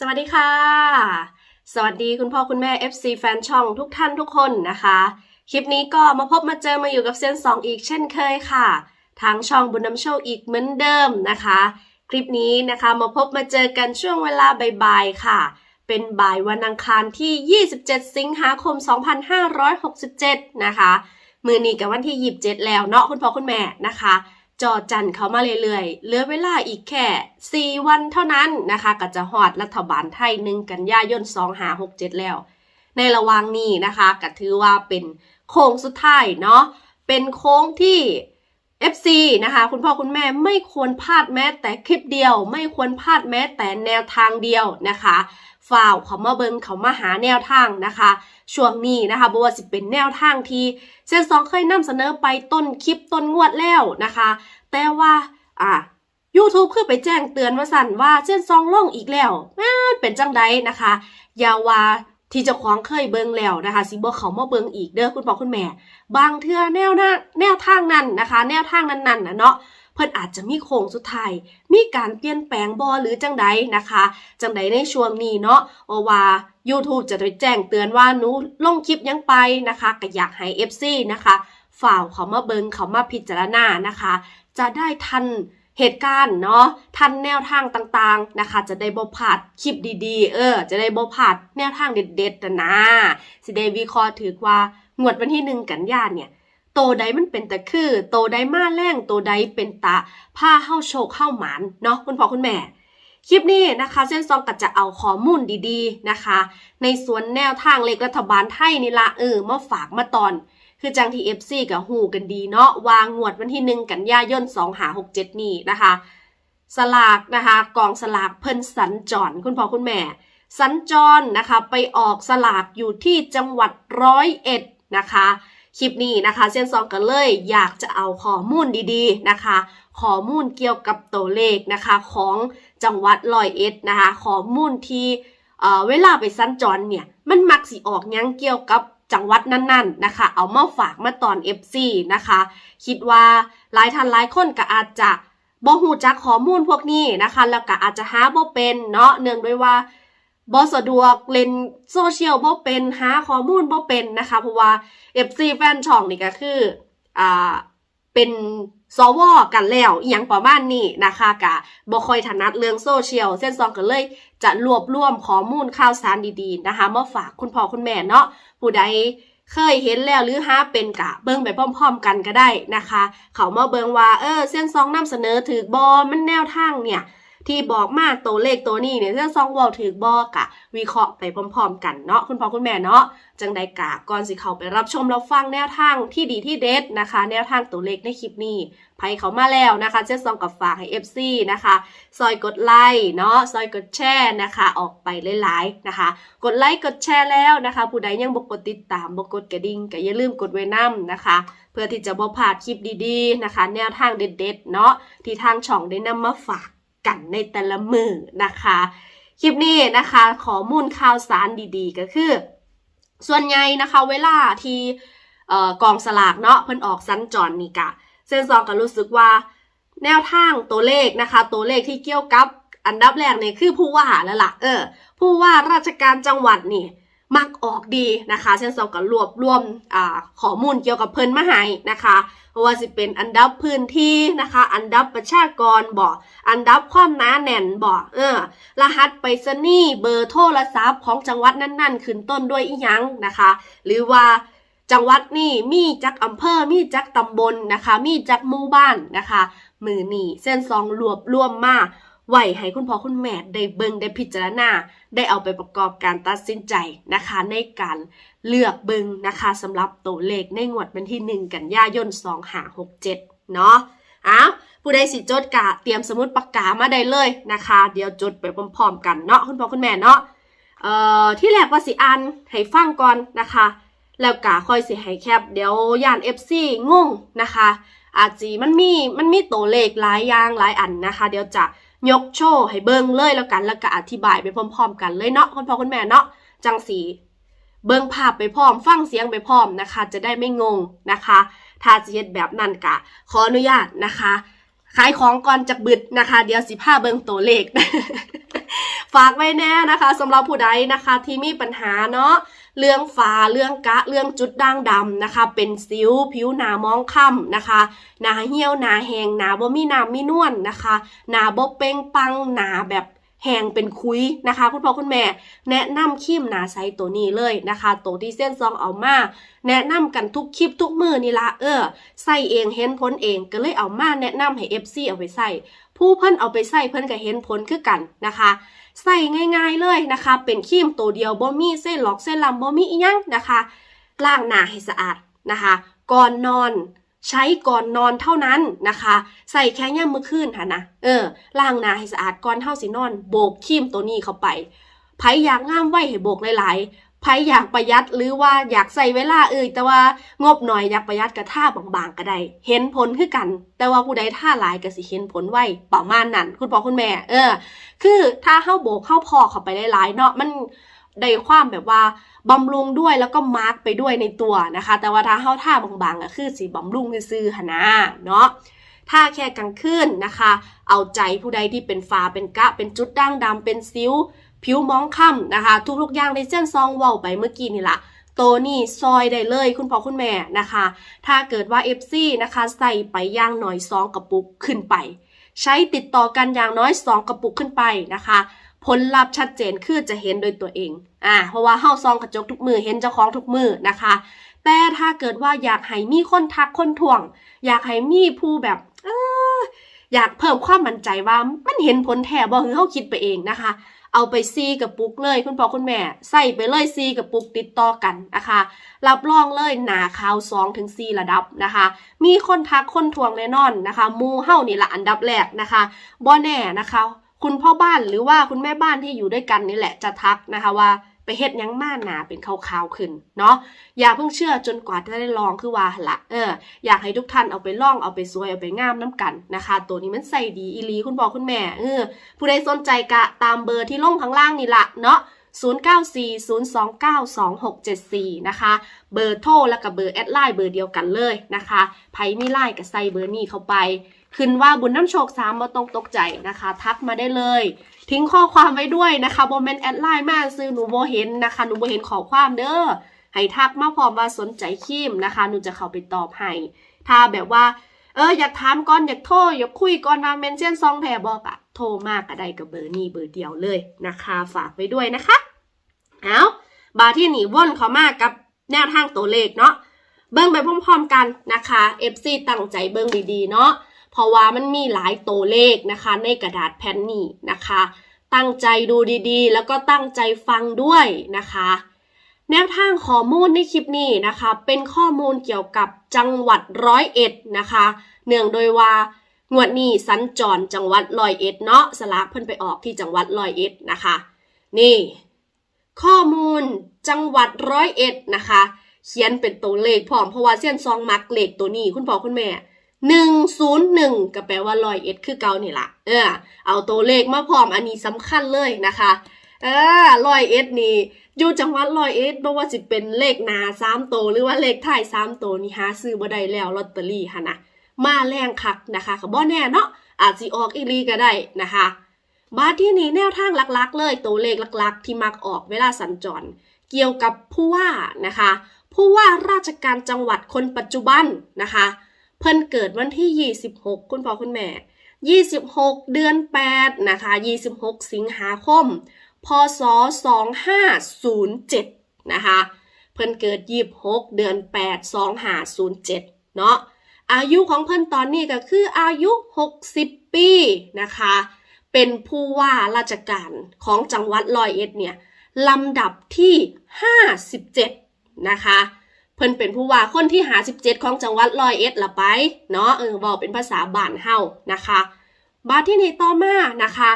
สวัสดีค่ะ สวัสดีคุณพ่อคุณแม่ FC แฟนช่องทุกท่านทุกคนนะคะ คลิปนี้ก็มาพบมาเจอมาอยู่กับเซียนสองอีกเช่นเคยค่ะ ทางช่องบุญน้ำโชคอีกเหมือนเดิมนะคะ คลิปนี้นะคะมาพบมาเจอกันช่วงเวลาบ่ายๆค่ะ เป็นบ่ายวันอังคารที่ 27 สิงหาคม 2567 นะคะ มือนี้กับวันที่ 27 แล้วเนาะคุณพ่อคุณแม่นะคะ จอจันเขามาเรื่อยๆ เหลือเวลาอีกแค่ 4 วันเท่านั้นนะคะ ก็จะหอดรัฐบาลไทยหนึ่งกันยายน2 5 6 7 แล้ว ในระหว่างนี้นะคะก็ถือว่าเป็นโค้งสุดท้ายเนาะ เป็นโค้งที่ FC นะคะ คุณพ่อคุณแม่ไม่ควรพลาดแม้แต่คลิปเดียว ไม่ควรพลาดแม้แต่แนวทางเดียวนะคะ ฝ่าวเขามาเบิงเขามาหาแนวทางนะคะ ช่วงนี้นะคะบ่ว่าสิเป็นแนวทางที่เซนสองเคยนำเสนอไปต้นคลิปต้นงวดแล้วนะคะ แต่ว่าอะ YouTube คือไปแจ้งเตือนว่าสั่นว่าเส้นซองล่องอีกแล้วเป็นจังไดนะคะ ยาวาที่จ้าของเคยเบิงแล้วนะคะสิบ่เขามาเบิงอีกเด้อคุณพ่อคุณแม่ บางเทื่อแนวหน้าแนวทางนั้นนะคะ แนวทางนั้นๆนะเนาะ เพิ่นอาจจะมีโค้งสุดท้ายมีการเปลี่ยนแปลงบอหรือจังใดนะคะจังใดในช่วงนี้เนาะเพราว่า YouTube จะไปแจ้งเตือนว่าหนูลงคลิปยังไปนะคะก็อยากให้ FC นะคะฝ่าวเขามาเบิงเขามาพิจารณานะคะ จะได้ทันเหตุการณ์เนาะทันแนวทางต่างๆนะคะ จะได้บ่พลาดคลิปดีๆ เออ จะได้บ่พลาดแนวทางเด็ดๆนะนะสิได้วิคราะห์ถือว่างวดวันที่หนึ่งกันยานเนี่ย โตใดมันเป็นแต่คือ โตใดมาแรงโตใดเป็นตาผ้าเข้าโชคเข้าหมานเนาะคุณพ่อคุณแม่ คลิปนี้นะคะเส้นซองก็จะเอาข้อมูลดีๆนะคะ ในส่วนแนวทางเลขรัฐบาลไทยนี่ละเออมาฝากมาตอน คือจังที่ FC กับหูกันดีเนาะวางงวดวันที่หนึ่งกันยายน2หา67นี่นะคะ สลากนะคะกองสลากเพิ่นสัญจรคุณพ่อคุณแม่สัญจรนะคะไปออกสลากอยู่ที่จังหวัดร้อยเอ็ดนะคะ คลิปนี้นะคะเส้นซองกันเลยอยากจะเอาข้อมูลดีๆนะคะข้อมูลเกี่ยวกับตัวเลขนะคะของจังหวัดร้อยเอ็ดนะคะข้อมูลที่เอ่อเวลาไปสัญจรเนี่ยมันมักสิออกยังเกี่ยวกับจังหวัดนั้นๆนะคะ เอามาฝากมาตอน FC นะคะ คิดว่าหลายท่านหลายคนก็อาจจะบ่ฮู้จักข้อมูลพวกนี้นะคะ แล้วก็อาจจะหาบ่เป็นเนาะเนื่องด้วยว่า บ่สะดวกเล่นโซเชียลบ่เป็นหาข้อมูลบ่เป็นนะคะเพราะว่า FC แฟนช่องนี่ก็คืออ่าเป็นสวกันแล้วอหยังประมาณนี้นะคะกะบ่ค่อยถนัดเรื่องโซเชียลเส้นซองก็เลยจะรวบรวมข้อมูลข่าวสารดีๆนะคะมาฝากคุณพ่อคุณแม่เนาะผู้ใดเคยเห็นแล้วหรือหาเป็นกะเบิ่งไปพร้อมๆกันก็ได้นะคะ เขามาเบิ่งว่าเออเส้นซองนำเสนอถือบอมันแนวทางเนี่ย ที่บอกมาตัวเลขตัวนี้เนี่ยเส้นซองวอลถือบอกะวิเคราะห์ไปพร้อมๆ กันเนาะคุณพ่อคุณแม่เนาะจังใดกะก่อนสิเขาไปรับชมรับฟังแนวทางที่ดีที่เด็ดนะคะ แนวทางตัวเลขในคลิปนี้ไผเขามาแล้วนะคะเจ๊ซองกับฝากให้ FC นะคะ ซอยกดไลค์เนาะซอยกดแชร์นะคะ ออกไปหลายๆนะคะ กดไลค์กดแชร์แล้วนะคะ ผู้ใดยังบ่กดติดตามบ่กดกระดิ่งก็อย่าลืมกดไว้นำนะคะ เพื่อที่จะบ่พลาดคลิปดีๆนะคะ แนวทางเด็ดๆเนาะที่ทางช่องได้นำมาฝาก กันในแต่ละมือนะคะ คลิปนี้นะคะข้อมูลข่าวสารดีๆ ก็คือ ส่วนใหญ่นะคะเวลาที่กองสลากเนาะเพิ่นออกสัญจรนี่กะเซนซองก็รู้สึกว่าแนวทางตัวเลขนะคะ ตัวเลขที่เกี่ยวกับอันดับแรกเนี่ยคือผู้ว่าแล้วล่ะเออผู้ว่าราชการจังหวัดนี่ มักออกดีนะคะเช่นสองกับรวบรวมอ่าข้อมูลเกี่ยวกับเพิ่นมาให้นะคะว่าสิเป็นอันดับพื้นที่นะคะ อันดับประชากรบ่อันดับความหนาแน่นบ่เออ รหัสไปรษณีย์เบอร์โทรศัพท์ของจังหวัดนั้นๆ ขึ้นต้นด้วยอีหยังนะคะ หรือว่าจังหวัดนี่มีจักอำเภอ มีจักตำบลนะคะ มีจักหมู่บ้านนะคะ มือนี่เส้นซองรวบรวมมา ไหวให้คุณพ่อคุณแม่ได้เบิ่งได้พิจารณา ได้เอาไปประกอบการตัดสินใจนะคะ ในการเลือกเบิ่งนะคะสำหรับตัวเลขในงวดวันที่ 1 กันยายน2567 เนาะอ้าวผู้ใดสิจดกะเตรียมสมุดปากกามาได้เลยนะคะ เดี๋ยวจดไปพร้อมๆกันเนาะคุณพ่อคุณแม่เนาะเอ่อที่แรกว่าสิอ่านให้ฟังก่อนนะคะ แล้วกะค่อยสิให้แคปเดี๋ยวย่าน FC งงนะคะ อาจจีมันมีมันมีตัวเลขหลายอย่างหลายอันนะคะ เดี๋ยวจะ ยกโชว์ให้เบิ่งเลยแล้วกัน แล้วก็อธิบายไปพร้อมๆ กันเลยเนาะคุณพ่อคุณแม่เนาะจังสีเบิ่งภาพไปพร้อม ฟังเสียงไปพร้อมนะคะ จะได้ไม่งงนะคะ ถ้าจะเฮ็ดแบบนั้นกะ ขออนุญาตนะคะ ขายของก่อนจะบึดนะคะ เดี๋ยวสิพาเบิ่งตัวเลข ฝากไว้แน่นะคะสำหรับผู้ใดนะคะที่มีปัญหาเนาะเรื่องฝ้าเรื่องกะเรื่องจุดด่างดำนะคะ เป็นสิวผิวหนามองค่ำนะคะหนาเหี่ยวหนาแหงหนาบ่มีน้ำมีนวลนนะคะหนาบ่เป้งปังหนาแบบแหงเป็นคุยนะคะ คุณพ่อคุณแม่แนะนำครีมหนาใสตัวนี้เลยนะคะตัวที่เส้นซองเอามา แนะนำกันทุกคลิปทุกมือนี่ละเออใส่เองเห็นผลเองก็เลยเอามาแนะนำให้ FC เอาไปใส่ ผู้เพิ่นเอาไปใส่เพิ่นก็เห็นผลคือกันนะคะใส่ง่ายๆเลยนะคะ เป็นครีมตัวเดียวบ่มีเส้นหลอกเส้นลำบ่มีอีหยังนะคะล้างหน้าให้สะอาดนะคะ ก่อนนอนใช้ก่อนนอนเท่านั้นนะคะ ใส่แค่ย่ำมื้อคืนค่ะนะเออล้างหน้าให้สะอาดก่อนเท่าสินอน โบกครีมตัวนี้เข้าไปไผอยากง่ามไว้ให้โบกหลาย ไผอยากประหยัดหรือว่าอยากใส่เวลาเอ่ยแต่ว่างบหน่อยอยากประหยัดกระท่าบางๆก็ได้เห็นผลคือกัน แต่ว่าผู้ใดท่าหลายก็สิเห็นผลไวประมาณนั้นคุณพ่อคุณแม่ เออ คือถ้าเข้าโบกเข้าพอเข้าไปหลายๆเนาะมันได้ความแบบว่าบำรุงด้วยแล้วก็มาร์กไปด้วยในตัวนะคะ แต่ว่าถ้าเข้าท่าบางๆก็คือสีบำรุงซื่อหนะเนาะถ้าแค่กลางคืนนะคะ เอาใจผู้ใดที่เป็นฟ้าเป็นกะเป็นจุดด่างดำเป็นซิ้ว ผิวมองค่ำนะคะ ทุกๆอย่างในเส้นซองเว้าไปเมื่อกี้นี่ละโตวนี่ซอยได้เลยคุณพ่อคุณแม่นะคะ ถ้าเกิดว่า FC นะคะใส่ไปย่างหน่อยซองกระปุกขึ้นไป ใช้ติดต่อกันอย่างน้อย2กระปุกขึ้นไปนะคะผลลัพธ์ชัดเจนคือจะเห็นโดยตัวเอง อ่า เพราะว่าเฮาซองกระจกทุกมือเห็นเจ้าของทุกมือนะคะ แต่ถ้าเกิดว่าอยากให้มีคนทักคนถ่วง อยากให้มีผู้แบบเอออยากเพิ่มความมั่นใจว่ามันเห็นผลแท้บ่คือเฮาคิดไปเองนะคะ เอาไปซีกับปุกเลยคุณพ่อคุณแม่ใส่ไปเลยซีกับปุกติดต่อกันนะคะ รับรองเลยหนาขาวสองถึง4ระดับนะคะ มีคนทักคนทวงแน่นอนนะคะมูเฮ้านี่แหละอันดับแรกนะคะบ่แน่นะคะ คุณพ่อบ้านหรือว่าคุณแม่บ้านที่อยู่ด้วยกันนี่แหละจะทักนะคะว่า ไปเฮ็ดยังมาหนาเป็นขาวๆขึ้นเนาะอย่าเพิ่งเชื่อจนกว่าจะได้ลองคือว่าละเอออยากให้ทุกท่านเอาไปล่องเอาไปสวยเอาไปงามน้ำกันนะคะ ตัวนี้มันใส่ดีอีลีคุณพ่อคุณแม่เออผู้ใดสนใจกะตามเบอร์ที่ลงข้างล่างนี่ละเนาะ 0940292674 นะคะ เบอร์โทรแล้วกับเบอร์แอดไลน์เบอร์เดียวกันเลยนะคะไผมีไลน์กับใส่เบอร์นี้เข้าไป ขึ้นว่าบุญน้ำโชคสามมาต้องตกใจนะคะ ทักมาได้เลย ทิ้งข้อความไว้ด้วยนะคะโบเมนแอดไลน์มาซื้อหนูโบเห็นนะคะหนูโบเห็นขอความเด้อให้ทักมาพร้อมว่าสนใจคิมนะคะหนูจะเข้าไปตอบให้ถ้าแบบว่า เอออยากถามก่อนอยากโทรอยากคุยก่อนมาเมนเช่นซองแทบอกอะโทรมากก็ได้กับเบอร์นี้เบอร์เดียวเลยนะคะฝากไว้ด้วยนะคะเอาบาที่หนีว่นเขามากับแนวทางตัวเลขเนาะเบิ้งไปพร้อมๆกันนะคะ FC ตั้งใจเบิ้งดีๆเนาะเพราะว่ามันมีหลายตัวเลขนะคะ ในกระดาษแผ่นนี้นะคะ ตั้งใจดูดีๆ แล้วก็ตั้งใจฟังด้วยนะคะ แนวทางข้อมูลในคลิปนี้นะคะ เป็นข้อมูลเกี่ยวกับจังหวัดร้อยเอ็ดนะคะ เนื่องโดยว่างวดนี้สัญจรจังหวัดร้อยเอ็ดเนาะสลากเพิ่นไปออกที่จังหวัดร้อยเอ็ดนะคะ นี่ ข้อมูลจังหวัดร้อยเอ็ดนะคะ เขียนเป็นตัวเลขพร้อมเพราะว่าเส้นซองมักเลขตัวนี้คุณพ่อคุณแม่หนึ่งศูนย์หนึ่งก็แปลว่าร้อยเอ็ดคือเก่านี่ละเออเอาตัวเลขมาพร้อมอันนี้สำคัญเลยนะคะ เออร้อยเอ็ดนี่อยู่จังหวัดร้อยเอ็ดบ่ว่าสิเป็นเลขนาสามโตหรือว่าเลขท้ายสามโตนี่หาซื้อบ่ได้แล้วลอตเตอรี่ค่ะนะมาแรงคักนะคะก็บ่แน่เนาะอาจสิออกอีลีก็ได้นะคะบาทที่นี่แนวทางหลักๆ เลยตัวเลขหลักๆ ที่มักออกเวลาสัญจร เกี่ยวกับผู้ว่านะคะ ผู้ว่าราชการจังหวัดคนปัจจุบันนะคะ เพิ่นเกิดวันที่ 26 คุณพ่อคุณแม่ 26 เดือน 8 นะคะ 26 สิงหาคม พศ 2507 นะคะ เพิ่นเกิด 26 เดือน 8 2507 เนาะ อายุของเพิ่นตอนนี้ก็คืออายุ 60 ปีนะคะ เป็นผู้ว่าราชการของจังหวัดร้อยเอ็ดเนี่ยลำดับที่ 57 นะคะ เพิ่นเป็นผู้ว่าคนที่57ของจังหวัดร้อยเอ็ดละไป เนาะ เออบอกเป็นภาษาบ้านเฮานะคะ บาทที่ในต่อมานะคะ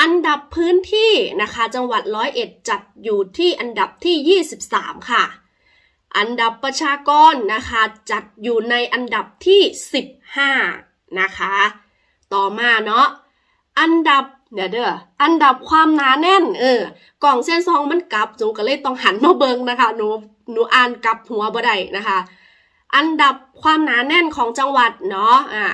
อันดับพื้นที่นะคะ จังหวัดร้อยเอ็ดจัดอยู่ที่อันดับที่ 23 ค่ะ อันดับประชากรนะคะจัดอยู่ในอันดับที่ 15 นะคะ ต่อมาเนาะอันดับเดี๋ยวเด้ออันดับความหนาแน่น เออกล่องเส้นซองมันกลับจูก็เลยต้องหันมาเบิงนะคะหนูหนูอ่านกลับหัวบ่ได้นะคะ อันดับความหนาแน่นของจังหวัดเนาะอ่า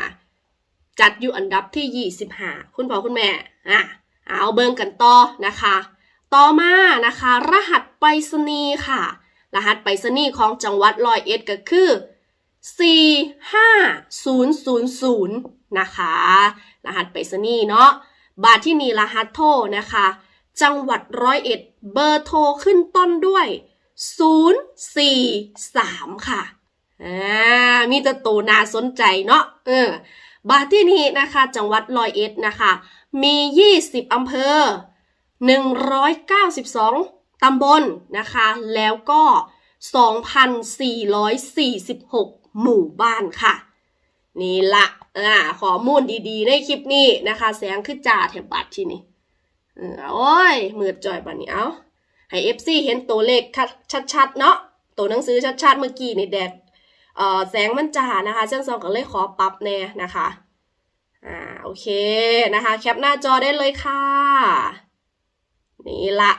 จัดอยู่อันดับที่ 25 คุณพ่อคุณแม่อะ เอาเบิ่งกันต่อนะคะ ต่อมานะคะ รหัสไปรษณีย์ค่ะ รหัสไปรษณีย์ของจังหวัดร้อยเอ็ดก็คือ45000นะคะ รหัสไปรษณีย์เนาะบาทที่นี่รหัสโทรนะคะ จังหวัดร้อยเอ็ดเบอร์โทรขึ้นต้นด้วย 043 ค่ะอ่ามีแต่ตัวน่าสนใจเนาะเออบาทที่นี่นะคะ จังหวัดร้อยเอ็ดนะคะ มี 20 อำเภอ 192 ตำบลนะคะ แล้วก็ 2,446 หมู่บ้านค่ะ นี่ละอ่าข้อมูลดีๆ ในคลิปนี้นะคะ แสงขึ้นจ่าแถบบัตรที่นี่เออโอ้ยมืดจ่อยบัดนี้เอาให้ FC เห็นตัวเลขชัดๆ เนาะตัวหนังสือชัดๆ เมื่อกี้นี่แดดเอ่อแสงมันจ้านะคะเช่นซองก็เลยขอปรับแน่นะคะ อ่าโอเคนะคะ แคปหน้าจอได้เลยค่ะ นี่ละ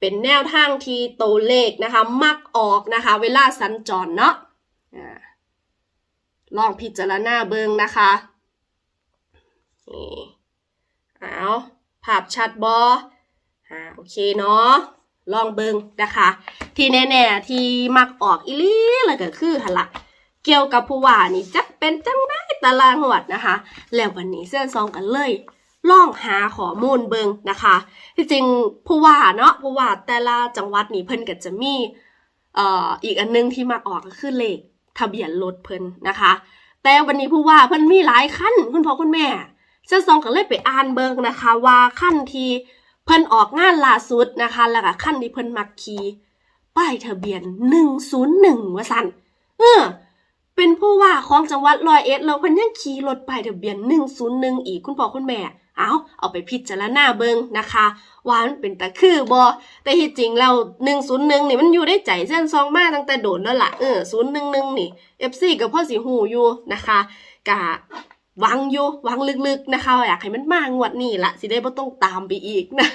เป็นแนวทางที่ตัวเลขนะคะ มักออกนะคะ เวลาสัญจรเนาะลองพิจารณาเบิงนะคะนี่เอาภาพชัดบออ่าโอเคเนาะลองเบิงนะคะ ที่แน่ๆที่มักออกอีลีเลยก็คือหนละ เกี่ยวกับผู้ว่านี่จักเป็นจังได้ตารางหวดนะคะ แล้ววันนี้เส้นซองกันเลยล่องหาข้อมูลเบิงนะคะที่จริงผู้ว่าเนาะผู้ว่าแต่ละจังหวัดนี่เพิ่นก็จะมีเอ่ออีกอันนึงที่มาออกก็คือเลขทะเบียนรถเพิ่นนะคะ แต่วันนี้ผู้ว่าเพิ่นมีหลายขั้นคุณพ่อคุณแม่เส้นซองก็เลยไปอ่านเบิงนะคะ ว่าขั้นที่เพิ่นออกงานล่าสุดนะคะ แล้วก็ขั้นที่เพิ่นมักขี่ป้ายทะเบียน101ว่าสั่นเออ เป็นผู้ว่าของจังหวัดร้อยเอ็ดแล้วเพิ่นยังขี่รถป้ายทะเบียน 101 อีกคุณพ่อคุณแม่ เอาเอาไปพิจารณาเบิงนะคะว่ามันเป็นตะคือบ่แต่ที่จริงแล้ว101นี่มันอยู่ในใจเส้นซองมาตั้งแต่โดนแล้วล่ะเออ011 นี่ FC กับพ่อสิหูอยู่นะคะกะหวังอยู่หวังลึกๆนะคะอยากให้มันมางวดนี้ละสิได้บ่ต้องตามไปอีกนะ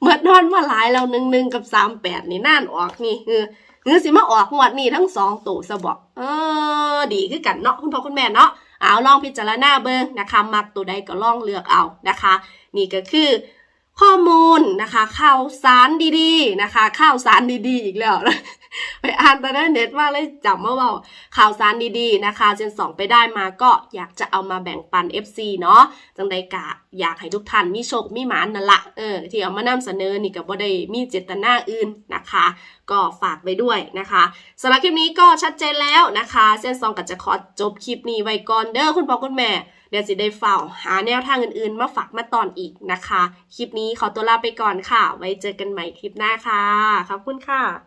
เมื่อนอนมาหลายแล้ว11กับ38นี่น่านออกนี่เออ หรือสิมาออกงวดนี้ทั้งสองตัวซะบอกเออ ดีคือกันเนาะคุณพ่อคุณแม่เนาะเอาลองพิจารณาเบิ่งนะคะ มักตัวใดก็ลองเลือกเอานะคะ นี่ก็คือ ข้อมูลนะคะข่าวสารดีๆนะคะข่าวสารดีๆ อีกแล้วไปอ่านตอนนั้นเน็ตว่าเลยจำมาว่าข่าวสารดีๆนะคะเจนสองไปได้มาก็อยากจะเอามาแบ่งปัน FC เนาะจังใดกะอยากให้ทุกท่านมีโชคมีหมานนั่นละเออที่เอามานำเสนอนี่ก็บ่ได้มีเจตนาอื่นนะคะ ก็ฝากไว้ด้วยนะคะสำหรับคลิปนี้ก็ชัดเจนแล้วนะคะเส้นซองก็จะขอจบคลิปนี้ไว้ก่อนเด้อคุณพ่อคุณแม่ เดี๋ยวสิได้เฝ้าหาแนวทางอื่นๆ มาฝากมาตอนอีกนะคะ คลิปนี้ขอตัวลาไปก่อนค่ะ ไว้เจอกันใหม่คลิปหน้าค่ะ ขอบคุณค่ะ